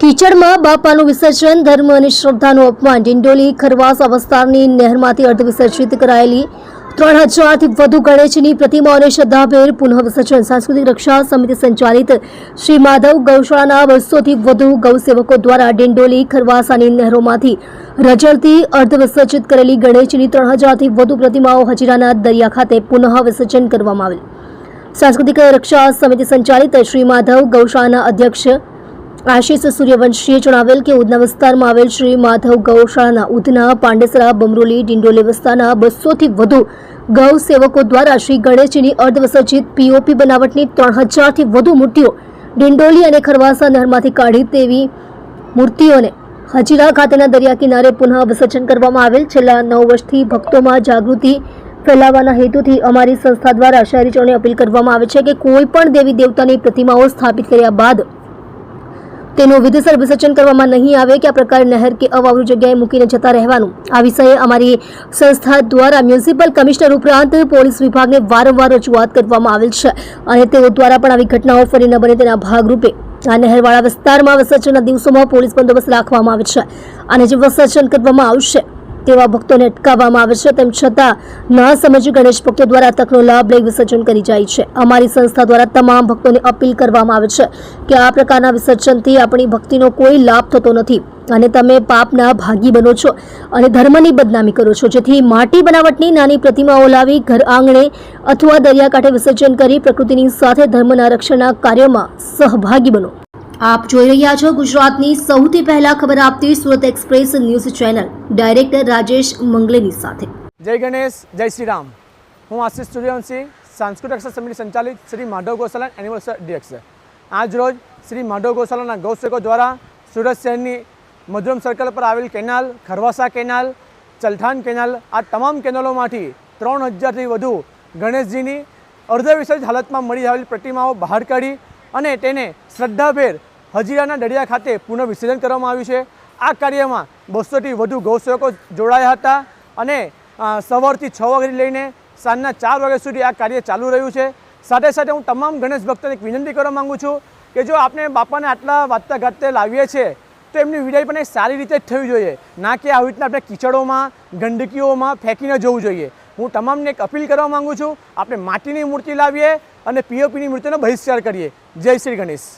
કીચડમાં બાપાનું વિસર્જન, ધર્મ અને શ્રદ્ધાનું અપમાન. ડિંડોલી, ખરવાસ અવસ્થાની નહેરમાંથી અર્ધ વિસર્જિત કરાયેલી ત્રણ હજારથી વધુ ગણેશની પ્રતિમાઓને શ્રદ્ધાભેર પુનઃ વિસર્જન સાંસ્કૃતિક રક્ષા સમિતિ સંચાલિત શ્રી માધવ ગૌશાળાના બસોથી વધુ ગૌસેવકો દ્વારા ડિંડોલી ખરવાસાની નહેરોમાંથી રજળતી અર્ધ વિસર્જિત કરેલી ગણેશની ત્રણ હજારથી વધુ પ્રતિમાઓ હજીરાના દરિયા ખાતે પુનઃ વિસર્જન કરવામાં આવેલ. સાંસ્કૃતિક રક્ષા સમિતિ સંચાલિત શ્રી માધવ ગૌશાળાના અધ્યક્ષ આશીષ સૂર્યવંશીએ જણાવેલ કે ઉધના વિસ્તારમાં આવેલ શ્રી માધવ ગૌશાળાના ઉધના, પાંડેસરા, બમરોલી, ડિંડોલી વિસ્તારના બસોથી વધુ ગૌ સેવકો દ્વારા શ્રી ગણેશજીની અર્ધવસર્જિત પીઓપી બનાવટની ત્રણ હજારથી વધુ મૂર્તિઓ ડિંડોલી અને ખરવાસા નહેરમાંથી કાઢી તેવી મૂર્તિઓને હજીરા ખાતેના દરિયા કિનારે પુનઃ વિસર્જન કરવામાં આવેલ. છેલ્લા નવ વર્ષથી ભક્તોમાં જાગૃતિ ફેલાવવાના હેતુથી અમારી સંસ્થા દ્વારા શહેરીજનોને અપીલ કરવામાં આવે છે કે કોઈ પણ દેવી દેવતાની પ્રતિમાઓ સ્થાપિત કર્યા બાદ તેનું વિધિસર વિસર્જન કરવામાં નહીં આવે કે આ પ્રકારે નહેર કે અવાવરૂ જગ્યાએ મૂકીને જતા રહેવાનું. આ વિષયે અમારી સંસ્થા દ્વારા મ્યુનિસિપલ કમિશનર ઉપરાંત પોલીસ વિભાગને વારંવાર રજૂઆત કરવામાં આવેલ છે અને તેઓ દ્વારા પણ આવી ઘટનાઓ ફરી ન બને તેના ભાગરૂપે. આ નહેરવાળા વિસ્તારમાં વિસર્જનના દિવસોમાં પોલીસ બંદોબસ્ત રાખવામાં આવે છે અને જે વિસર્જન કરવામાં આવશે તેવા ભક્તોને અટકાવવામાં આવે છે. તેમ છતાં, ના સમજી ગણેશ ભક્તો દ્વારા તકનો લાભ લઈ વિસર્જન કરી જાય છે. અમારી સંસ્થા દ્વારા તમામ ભક્તોને અપીલ કરવામાં આવે છે કે આ પ્રકારના વિસર્જનથી આપણી ભક્તિનો કોઈ લાભ થતો નથી અને તમે પાપના ભાગી બનો છો અને ધર્મની બદનામી કરો છો. જેથી માટી બનાવટની નાની પ્રતિમાઓ લાવી, ઘર આંગણે અથવા દરિયાકાંઠે વિસર્જન કરી પ્રકૃતિની સાથે ધર્મના રક્ષણના કાર્યમાં સહભાગી બનો. આપ જોઈ રહ્યા છો ગુજરાતની સૌથી પહેલા ખબર આપતી Surat express news channel. Director Rajesh મંગલેની સાથે. જય ગણેશ, જય શ્રી રામ હું આશિષ સૂર્યવંશી સાંસ્કૃતિક સમિતિ સંચાલિત શ્રી માધવ ગૌશાલા એનિવર્સરી અધ્યક્ષ આજ રોજ શ્રી માધવ ગૌશાલાના ગૌસેકો દ્વારા સુરત શહેરની મધુરમ સર્કલ પર આવેલ canal, Kharvasa canal Chalthan canal, આ તમામ કેનાલોમાંથી ત્રણ હજારથી વધુ ગણેશજીની અર્ધવિસર્જ હાલતમાં મળી આવેલી પ્રતિમાઓ બહાર કાઢી અને તેને શ્રદ્ધાભેર હજીરાના દરિયા ખાતે પુનઃ વિસર્જન કરવામાં આવ્યું છે. આ કાર્યમાં બસોથી વધુ ગૌસેવકો જોડાયા હતા અને સવારથી છ વાગ્યાથી લઈને સાંજના ચાર વાગ્યા સુધી આ કાર્ય ચાલુ રહ્યું છે. સાથે સાથે હું તમામ ગણેશ ભક્તોને એક વિનંતી કરવા માગું છું કે જો આપણે બાપાને આટલા વાતતા ગાતે લાવીએ છીએ તો એમની વિદાય પણ એ સારી રીતે જ થવી જોઈએ. ના કે આવી રીતના આપણે કિચડોમાં, ગંદકીઓમાં ફેંકીને જવું જોઈએ. હું તમામને એક અપીલ કરવા માગું છું, આપણે માટીની મૂર્તિ લાવીએ અને પીઓપીની મૂર્તિનો બહિષ્કાર કરીએ. જય શ્રી ગણેશ.